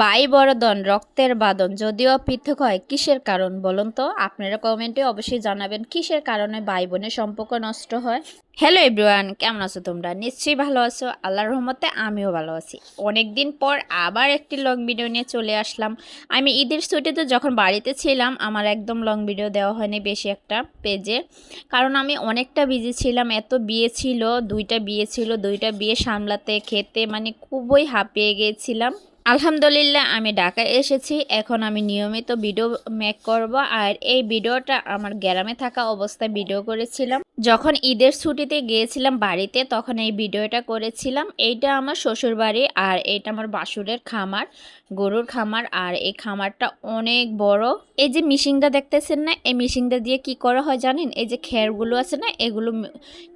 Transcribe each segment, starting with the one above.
ভাই বড়দন রক্তের বাদন যদিও পৃথক হয়, কিসের কারণ বলুন তো? আপনারা কমেন্টে অবশ্যই জানাবেন, কিসের কারণে ভাই বোনের সম্পর্ক নষ্ট হয়? হ্যালো এভরিওয়ান কেমন আছো তোমরা? নিশ্চয়ই ভালো আছো, আল্লাহর রহমতে আমিও ভালো আছি। অনেক দিন পর আবার একটি লং ভিডিও নিয়ে চলে আসলাম। আমি ঈদের ছুটিতে যখন বাড়িতে ছিলাম, আমার একদম লং ভিডিও দেওয়া হয়নি বেশি একটা পেজে কারণ আমি অনেকটা বিজি ছিলাম, এত বিয়ে ছিল, দুইটা বিয়ে ছিল, দুইটা বিয়ে সামলাতে, খেতে মানে খুবই হাঁপিয়ে গিয়েছিলাম। আলহামদুলিল্লাহ, আমি ঢাকায় এসেছি। এখন আমি নিয়মিত ভিডিও মেক করব। আর এই ভিডিওটা আমার গ্রামে থাকা অবস্থায় ভিডিও করেছিলাম। যখন ঈদের ছুটিতে গিয়েছিলাম বাড়িতে, তখন এই ভিডিওটা করেছিলাম। এইটা আমার শ্বশুর বাড়ি আর এটা আমার বাসুরের খামার, গরুর খামার। আর এই খামারটা অনেক বড়। এই যে মিশিংটা দেখতেছেন না, এই মিশিংটা দিয়ে কি করা হয় জানেন? এই যে খেরগুলো আছে না, এগুলো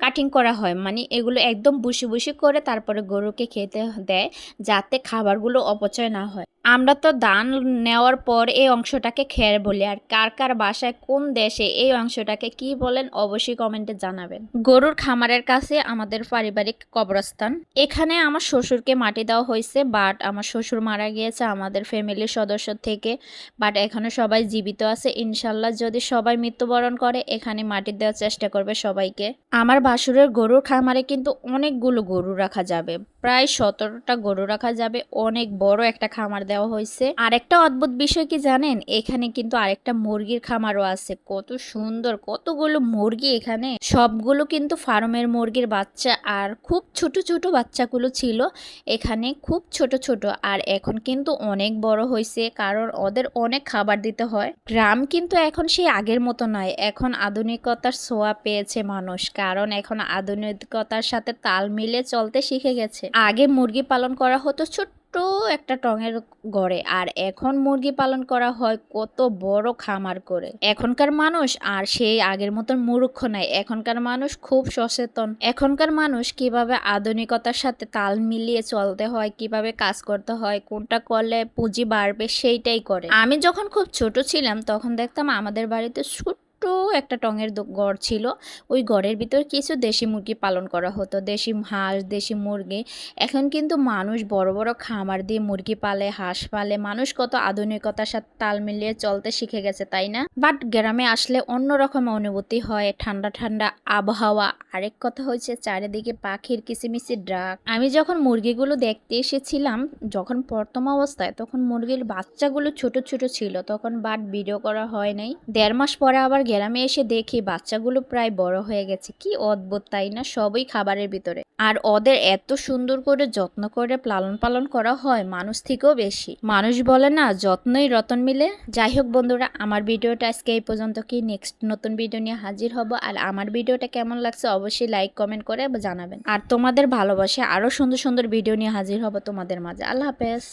কাটিং করা হয়। মানে এগুলো একদম বুসি বুসি করে তারপরে গরুকে খেতে দেয়, যাতে খাবারগুলো অপচয় না হয়। আমরা তো ধান নেওয়ার পর এই অংশটাকে খের বলি, আর কার কার বাসায় কোন দেশে এই অংশটাকে কি বলেন অবশ্যই কমেন্টে জানাবেন। গরুর খামারের কাছে আমাদের পারিবারিক কবরস্থান। এখানে আমার শ্বশুরকে মাটি দেওয়া হয়েছে বাট আমার শ্বশুর মারা গিয়েছে, আমাদের ফ্যামিলির সদস্য থেকে বাট এখানে সবাই জীবিত আছে। ইনশাল্লাহ যদি সবাই মৃত্যুবরণ করে, এখানে মাটি দেওয়ার চেষ্টা করবে সবাইকে। আমার বাসুরের গরুর খামারে কিন্তু অনেকগুলো গরু রাখা যাবে, প্রায় সতেরোটা গরু রাখা যাবে, অনেক বড় একটা খামার দেওয়া হয়েছে। আরেকটা অদ্ভুত বিষয় কি জানেন? এখানে কিন্তু আরেকটা মুরগির খামারও আছে। কত সুন্দর, কতগুলো মুরগি এখানে। সবগুলো কিন্তু ফার্মের মুরগির বাচ্চা। আর খুব ছোট ছোট বাচ্চাগুলো ছিল। এখানে খুব ছোট ছোট। আর এখন কিন্তু অনেক বড় হয়েছে, কারণ ওদের অনেক খাবার দিতে হয়। গ্রাম কিন্তু এখন সেই আগের মতো নয়। এখন আধুনিকতার ছোঁয়া পেয়েছে মানুষ। কারণ এখন আধুনিকতার সাথে তাল মিলে চলতে শিখে গেছে। আগে মুরগি পালন করা হতো ছোট্ট একটা টঙের গড়ে, আর এখন মুরগি পালন করা হয় কত বড় খামার করে। এখনকার মানুষ আর সেই আগের মতন মূর্খ নাই। এখনকার মানুষ খুব সচেতন। এখনকার মানুষ কীভাবে আধুনিকতার সাথে তাল মিলিয়ে চলতে হয়, কীভাবে কাজ করতে হয়, কোনটা করলে পুঁজি বাড়বে সেইটাই করে। আমি যখন খুব ছোট ছিলাম, তখন দেখতাম আমাদের বাড়িতে ছোট্ট একটা টঙের ঘর ছিল। ওই ঘরের ভিতর কিছু দেশি মুরগি পালন করা হতো। দেশি হাঁস, দেশি মুরগি। এখন কিন্তু মানুষ বড় বড় খামার দিয়ে মুরগি পালে, হাঁস পালে। মানুষ কত আধুনিকতার সাথে তাল মিলিয়ে চলতে শিখে গেছে, তাই না? বাট গ্রামে আসলে অন্যরকম অনুভূতি হয়। ঠান্ডা ঠান্ডা আবহাওয়া। আরেক কথা হচ্ছে চারিদিকে পাখির কিচিমিচি ডাক। আমি যখন মুরগিগুলো দেখতে এসেছিলাম, যখন প্রথম অবস্থায়, তখন মুরগির বাচ্চাগুলো ছোট ছোট ছিল। তখন বাট ভিডিও করা হয় নাই। দেড় মাস পরে আবার গ্রামে এসে দেখি বাচ্চাগুলো প্রায় বড় হয়ে গেছে। কি অদ্ভুত, তাই না? সবই খাবারের ভিতরে। আর ওদের এত সুন্দর করে যত্ন করে লালন পালন করা হয়, মানুষ থেকেও বেশি। মানুষ বলে না, যত্নই রতন মিলে। যাই হোক বন্ধুরা, আমার ভিডিওটা আজকে এই পর্যন্ত কি? নেক্সট নতুন ভিডিও নিয়ে হাজির হব। আর আমার ভিডিওটা কেমন লাগছে অবশ্যই লাইক কমেন্ট করে জানাবেন। আর তোমাদের ভালোবাসে আরও সুন্দর সুন্দর ভিডিও নিয়ে হাজির হব তোমাদের মাঝে। আল্লাহ হাফেজ।